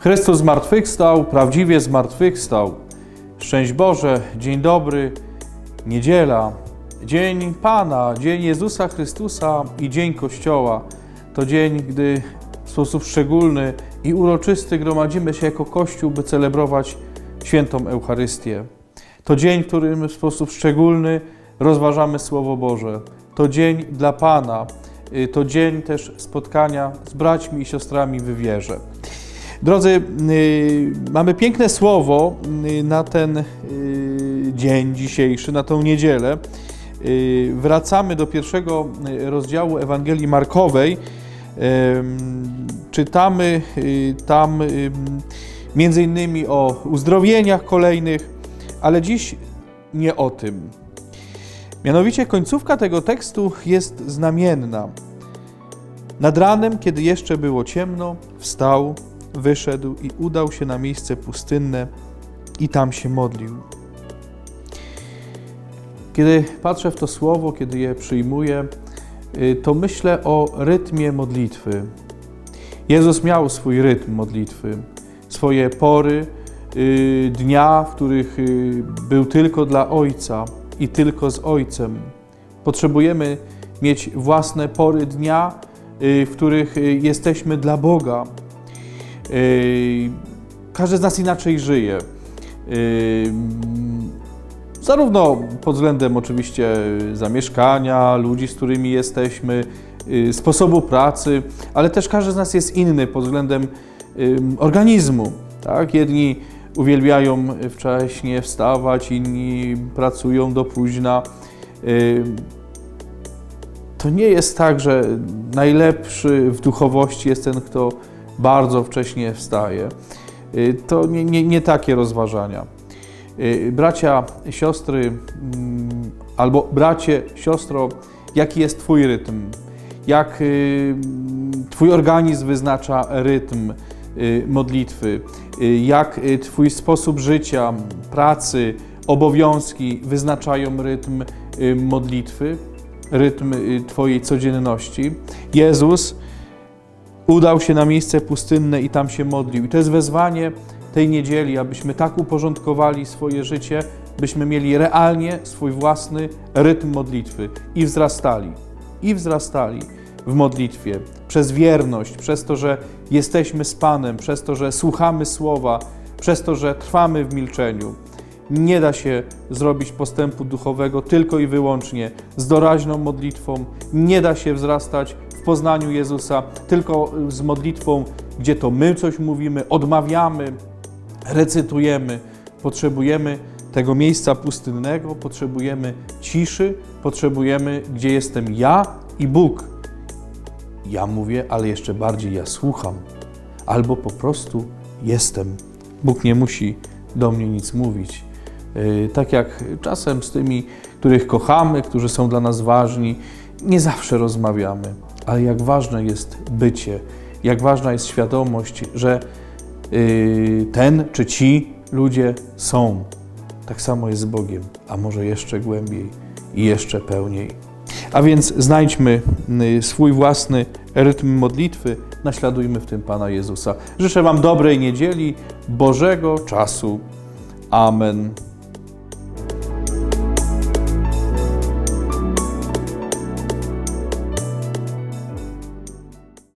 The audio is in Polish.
Chrystus zmartwychwstał, prawdziwie zmartwychwstał. Szczęść Boże, dzień dobry, niedziela, dzień Pana, dzień Jezusa Chrystusa i dzień Kościoła. To dzień, gdy w sposób szczególny i uroczysty gromadzimy się jako Kościół, by celebrować świętą Eucharystię. To dzień, w którym w sposób szczególny rozważamy Słowo Boże. To dzień dla Pana. Y, To dzień też spotkania z braćmi i siostrami w wierze. Drodzy, y, mamy piękne słowo y, na ten y, dzień dzisiejszy, na tą niedzielę. Wracamy do pierwszego rozdziału Ewangelii Markowej. Czytamy tam między innymi o uzdrowieniach kolejnych, ale dziś nie o tym. Mianowicie końcówka tego tekstu jest znamienna. Nad ranem, kiedy jeszcze było ciemno, wstał, wyszedł i udał się na miejsce pustynne i tam się modlił. Kiedy patrzę w to słowo, kiedy je przyjmuję, y, to myślę o rytmie modlitwy. Jezus miał swój rytm modlitwy, swoje pory y, dnia, w których y, był tylko dla Ojca i tylko z Ojcem. Potrzebujemy mieć własne pory dnia, w których jesteśmy dla Boga. Y, Każdy z nas inaczej żyje. Y, Zarówno pod względem oczywiście zamieszkania, ludzi, z którymi jesteśmy, y, sposobu pracy, ale też każdy z nas jest inny pod względem organizmu. Tak? Jedni uwielbiają wcześnie wstawać, inni pracują do późna. To nie jest tak, że najlepszy w duchowości jest ten, kto bardzo wcześnie wstaje. Y, To nie, nie, nie takie rozważania. Y, Bracia, siostry, mm, albo bracie, siostro, jaki jest Twój rytm? Jak y, Twój organizm wyznacza rytm modlitwy? Jak Twój sposób życia, pracy, obowiązki wyznaczają rytm modlitwy, rytm Twojej codzienności? Jezus udał się na miejsce pustynne i tam się modlił. I to jest wezwanie tej niedzieli, abyśmy tak uporządkowali swoje życie, byśmy mieli realnie swój własny rytm modlitwy i wzrastali, i wzrastali w modlitwie przez wierność, przez to, że jesteśmy z Panem, przez to, że słuchamy Słowa, przez to, że trwamy w milczeniu. Nie da się zrobić postępu duchowego tylko i wyłącznie z doraźną modlitwą. Nie da się wzrastać w poznaniu Jezusa tylko z modlitwą, gdzie to my coś mówimy, odmawiamy, recytujemy. Potrzebujemy tego miejsca pustynnego, potrzebujemy ciszy, potrzebujemy, gdzie jestem ja i Bóg. Ja mówię, ale jeszcze bardziej ja słucham, albo po prostu jestem. Bóg nie musi do mnie nic mówić. Yy, Tak jak czasem z tymi, których kochamy, którzy są dla nas ważni, nie zawsze rozmawiamy, ale jak ważne jest bycie, jak ważna jest świadomość, że yy, ten czy ci ludzie są. Tak samo jest z Bogiem, a może jeszcze głębiej i jeszcze pełniej. A więc znajdźmy y, swój własny rytm modlitwy, naśladujmy w tym Pana Jezusa. Życzę Wam dobrej niedzieli, Bożego czasu. Amen.